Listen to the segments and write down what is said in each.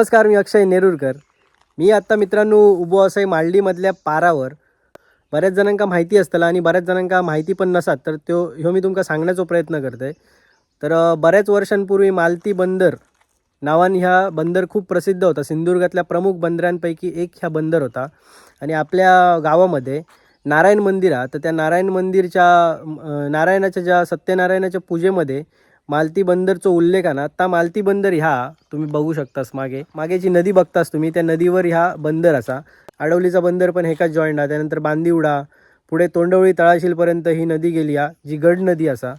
नमस्कार मी अक्षय नेरुरकर. मी आत्ता मित्रांनो उभो असं मालडीमधल्या पारावर. बऱ्याच जणांका माहिती असतला आणि बऱ्याच जणांका माहिती पण नसात तर तो ह्यो मी तुमका सांगण्याचा प्रयत्न करतोय. तर बऱ्याच वर्षांपूर्वी मालती बंदर नावान ह्या बंदर खूप प्रसिद्ध होता. सिंधुदुर्गातल्या प्रमुख बंदरांपैकी एक ह्या बंदर होता. आणि आपल्या गावामध्ये नारायण मंदिर आहे तर त्या नारायण मंदिरच्या नारायणाच्या ज्या सत्यनारायणाच्या पूजेमध्ये मालती बंदरचा उल्लेख आहे ना त्या मालती बंदर ह्या तुम्ही बघू शकतास मागे. मागे जी नदी बघतास तुम्ही त्या नदीवर ह्या बंदर असा. आडवलीचा बंदर पण हेकाच जॉईंट आहे त्यानंतर बांदिवडा पुढे तोंडवळी तळाशीलपर्यंत ही नदी गेली हा जी गड नदी असा.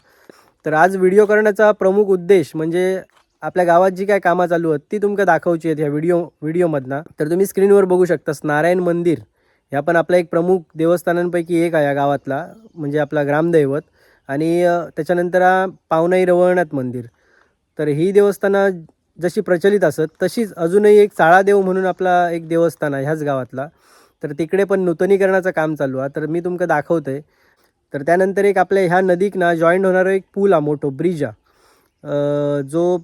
तर आज व्हिडिओ करण्याचा प्रमुख उद्देश म्हणजे आपल्या गावात जी काय कामं चालू आहेत ती तुमका दाखवची आहेत ह्या व्हिडिओ व्हिडिओमधनं तर तुम्ही स्क्रीनवर बघू शकतास नारायण मंदिर. ह्या पण आपला एक प्रमुख देवस्थानांपैकी एक आहे या गावातला म्हणजे आपला ग्रामदैवत. आणि त्याच्यानंतर पावनाई रवळनाथ मंदिर. तर ही देवस्थानं जशी प्रचलित असत तशीच अजूनही एक चाळादेव म्हणून आपला एक देवस्थान आहे ह्याच गावातला. तर तिकडे पण नूतनीकरणाचं काम चालू आहे. तर मी तुमका दाखवतोय. तर त्यानंतर एक आपल्या ह्या नदीक ना जॉईंट होणारा एक पूल आहे मोठो ब्रिज आहे. जो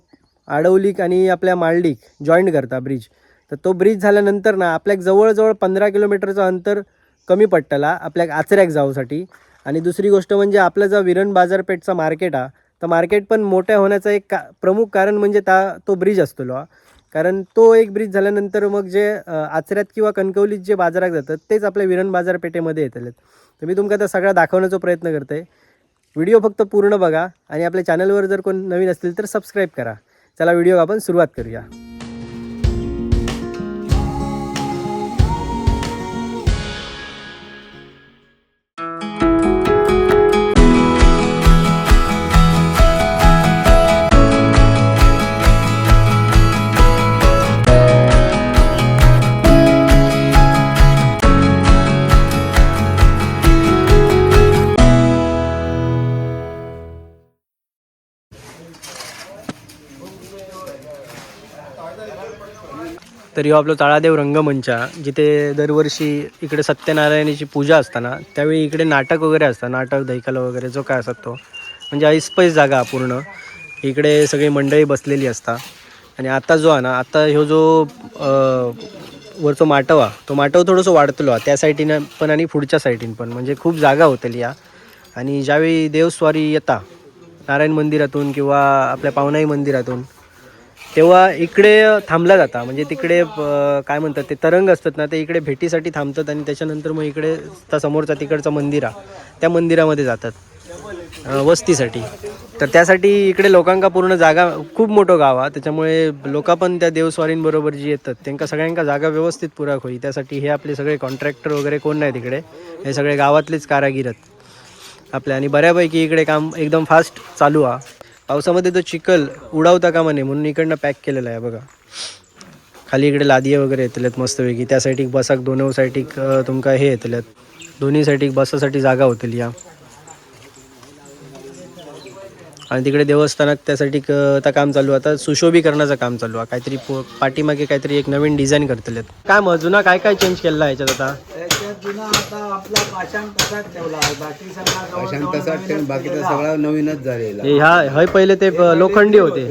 आडवलीक आणि आपल्या मालडीक जॉईंट करता ब्रिज. तर तो ब्रिज झाल्यानंतर ना आपल्याक जवळजवळ पंधरा किलोमीटरचं अंतर कमी पडटला आपल्याक आचऱ्याक जाऊसाठी. आणि दुसरी गोष्ट म्हणजे आपलं जो विरण बाजारपेठचा मार्केट हा तर मार्केट पण मोठ्या होण्याचं एक का प्रमुख कारण म्हणजे ता तो ब्रिज असतो लोहा कारण तो एक ब्रिज झाल्यानंतर मग जे आचऱ्यात किंवा कणकवलीत जे बाजारात जातात तेच आपल्या विरण बाजारपेठेमध्ये येतले तर मी तुमका त्या सगळा दाखवण्याचा प्रयत्न करते व्हिडिओ फक्त पूर्ण बघा आणि आपल्या चॅनलवर जर कोण नवीन असतील तर सबस्क्राईब करा. चला व्हिडिओ आपण सुरुवात करूया. तर ह्यो आपलं ताळादेव रंगमंच जिथे दरवर्षी इकडे सत्यनारायणाची पूजा असताना त्यावेळी इकडे नाटक वगैरे असतं नाटक दहिकाला वगैरे जो काय असतात तो म्हणजे ऐसपैस जागा पूर्ण. इकडे सगळी मंडळी बसलेली असतात आणि आता जो आहे ना आता ह्यो जो वरचो माटव हा तो माटव थोडंसं वाढतलो हा त्या साईडीनं पण आणि पुढच्या साईडीन पण. म्हणजे खूप जागा होतली या. आणि ज्यावेळी देवस्वारी येता नारायण मंदिरातून किंवा आपल्या पावनाई मंदिरातून तेव्हा इकडे थांबला जाता. म्हणजे तिकडे काय म्हणतात ते तरंग असतात ना ते इकडे भेटीसाठी थांबतात आणि त्याच्यानंतर मग इकडे त्या समोरचा तिकडचा मंदिर आहे त्या मंदिरामध्ये जातात वस्तीसाठी. तर त्यासाठी इकडे लोकांका पूर्ण जागा खूप मोठं गाव हा. त्याच्यामुळे लोक पण त्या देवस्वारींबरोबर जी येतात त्यांना सगळ्यांका जागा व्यवस्थित पुराक होई. त्यासाठी हे आपले सगळे कॉन्ट्रॅक्टर वगैरे कोण नाही तिकडे हे सगळे गावातलेच कारागीर आहेत आपल्या आणि बऱ्यापैकी इकडे काम एकदम फास्ट चालू हा. पावसामध्ये तो चिखल उडावता का म्हणे म्हणून इकडनं पॅक केलेला आहे बघा. खाली इकडे लादिये वगैरे येतल्यात मस्तपैकी त्या साईडीक बसाक दोन साईडीक तुमका हे येतल्यात. दोन्ही साईडीक बसासाठी जागा होतली या. आणि तिकडे देवस्थानात त्यासाठी क- आता काम चालू. आता सुशोभीकरणाचं काम चालू आहे. काहीतरी पो- पाठीमागे काहीतरी एक नवीन डिझाईन करतलेत. काय मग जुना काय काय चेंज केलेला आहे याच्यात आता? त्याच्यात जुना आता आपला पाषाण तसाच ठेवला आहे. बाकी तसाच ठेवून बाकीचा. सगळा नवीनच झालेला हे ह्या पहिले ते लोखंडी होते.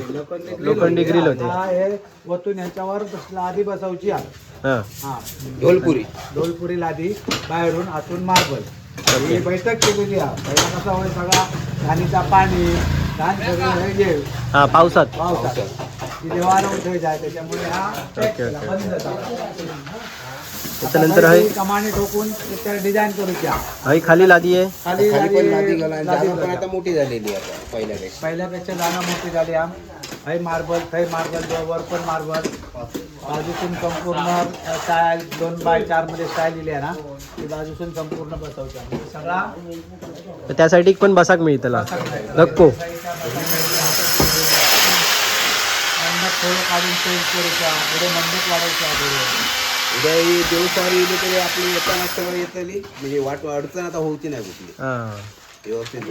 लोखंडी ग्रिल होते. हे वतून ह्याच्यावर लादी बसवची हां. हा. ढोलपुरी. ढोलपुरी लादी बाहेरून आतून मार्बल. बैठक केलेली आहे. पहिला कसा होय सगळा घाणीचा पाणी हे हां पावसात. हा. त्याच्यानंतर हय काही कमानी ठोकून त्याच्यावर डिझाईन हय खाली लादी आहे. खाली पण. आता मोठी झालेली आहे आता पहिल्यापेक्षा. पहिल्यापेक्षा जागा मोठी झाली आम थंय मार्बल थंय मार्बल वर पण मार्बल बाजूतून संपूर्ण स्टाईल दोन बाय चारमध्ये स्टाईल दिली आहे ना ती बाजूतून संपूर्ण म्हणजे सगळा तर त्यासाठी पण बसाक मिळतला. धक्को. थोडं काढून सेल करूचा पुढे मंडप वाढायचा पुढे उद्या ही देवसार येईल तरी आपली येताना सगळं येतली म्हणजे वाट अडचण आता होती नाही कुठली. हां. व्यवस्थित.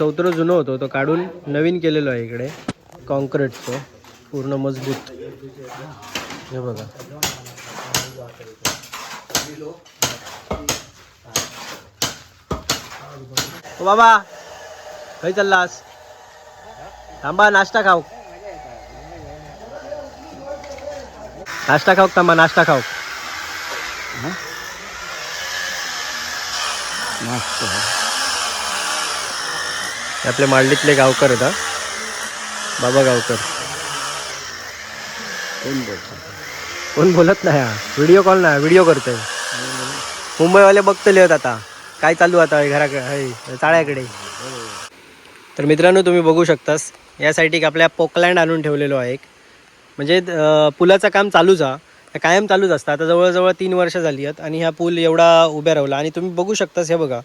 चौत्र जुनं होतो तो काढून नवीन केलेलो आहे इकडे. कॉन्क्रीटचं पूर्ण मजबूत. हे बघा. बाबा खय चाललास? थांबा नाश्ता खाऊ. नाश्ता खाऊ थांबा नाश्ता खाऊ? नाश्ता. आपले मांडलीतले गावकर आहेत हा. बाबा गावकर. कोण बोलत नाही? हा. व्हिडिओ कॉल ना व्हिडिओ करतोय. मुंबईवाले बघतले आहेत आता. काय चालू आता घराकडे चाळ्याकडे? तर मित्रांनो तुम्ही बघू शकतास यासाठी आपल्या पोकलँड आणून ठेवलेलो आहे एक. म्हणजे पुलाचं काम चालूच हा हे कायम चालूच असतं. आता जवळजवळ तीन वर्ष झाली आहेत आणि ह्या पूल एवढा उभ्या राहिला. आणि तुम्ही बघू शकतास हे बघा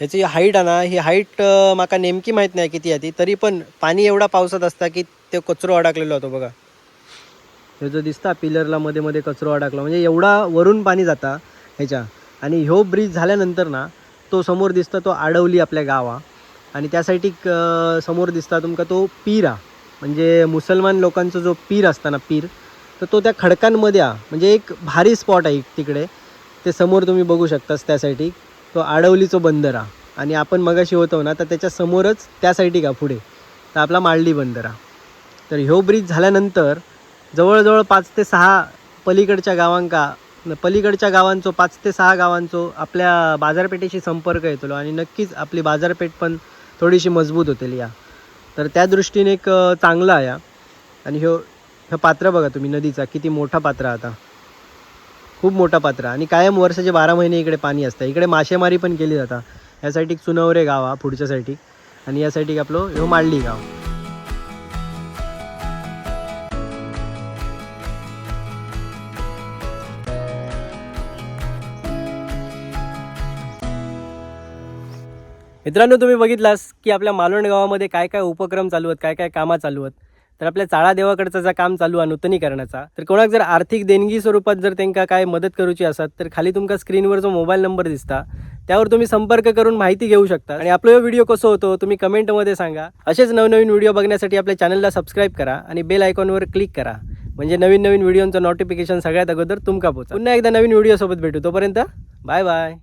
ह्याची हाईट आहे ना ही हाईट माका नेमकी माहीत नाही किती आहे ती तरी पण पाणी एवढा पावसात असता की ते कचरो अडकलेलो होतो बघा. हे जो दिसता पिलरला मध्ये मध्ये कचरो अडकला म्हणजे एवढा वरून पाणी जाता ह्याच्या. आणि ह्यो ब्रिज झाल्यानंतर ना तो समोर दिसता तो आडवली आपल्या गावा. आणि त्यासाठी समोर दिसता तुमका तो पीर हा म्हणजे मुसलमान लोकांचा जो पीर असता ना पीर तर तो त्या खडकांमध्ये हा म्हणजे एक भारी स्पॉट आहे तिकडे. ते समोर तुम्ही बघू शकतास त्यासाठी. तो आडवलीचो बंदर. आणि आपण मगाशी होतो ना तर त्याच्यासमोरच त्या साईडी का पुढे? तर आपला माळली बंदर. हा तर ह्यो ब्रिज झाल्यानंतर जवळजवळ पाच ते सहा पलीकडच्या गावांका पलीकडच्या गावांचो पाच ते सहा गावांचो आपल्या बाजारपेठेशी संपर्क येतलो आणि नक्कीच आपली बाजारपेठ पण थोडीशी मजबूत होतील या. तर त्या दृष्टीने एक चांगला आहे आणि ह्यो ह्या पात्र बघा तुम्ही नदीचा किती मोठा पात्र आता. खूप मोठा पात्र. आणि कायम वर्षाचे बारा महिने इकडे पाणी असतं. इकडे मासेमारी पण केली जाता. यासाठी एक चुनवरे गाव हा पुढच्यासाठी आणि यासाठी आपलं ह्यो माळली गाव. मित्रांनो तुम्ही बघितलास की आपल्या मालवण गावामध्ये काय काय उपक्रम चालू आहेत काय काय कामं चालू आहेत. तर आपल्या चाळा देवाकडचं जे काम चालू आहे नूतनीकरणाचा तर कोणाक जर आर्थिक देणगी स्वरूपात जर त्यांना काय मदत करूची असत तर खाली तुमका स्क्रीनवर जो मोबाईल नंबर दिसता त्यावर तुम्ही संपर्क करून माहिती घेऊ शकता. आणि आपला व्हिडिओ कसं होतो तुम्ही कमेंटमध्ये सांगा. असेच नवनवीन व्हिडिओ बघण्यासाठी आपल्या चॅनलला सबस्क्राईब करा आणि बेल आयकॉनवर क्लिक करा. म्हणजे नवीन नवीन व्हिडिओचं नोटिफिकेशन सगळ्यात अगोदर तुमका पोहोचा पुन्हा एकदा नवीन व्हिडिओसोबत भेटू. तोपर्यंत बाय बाय.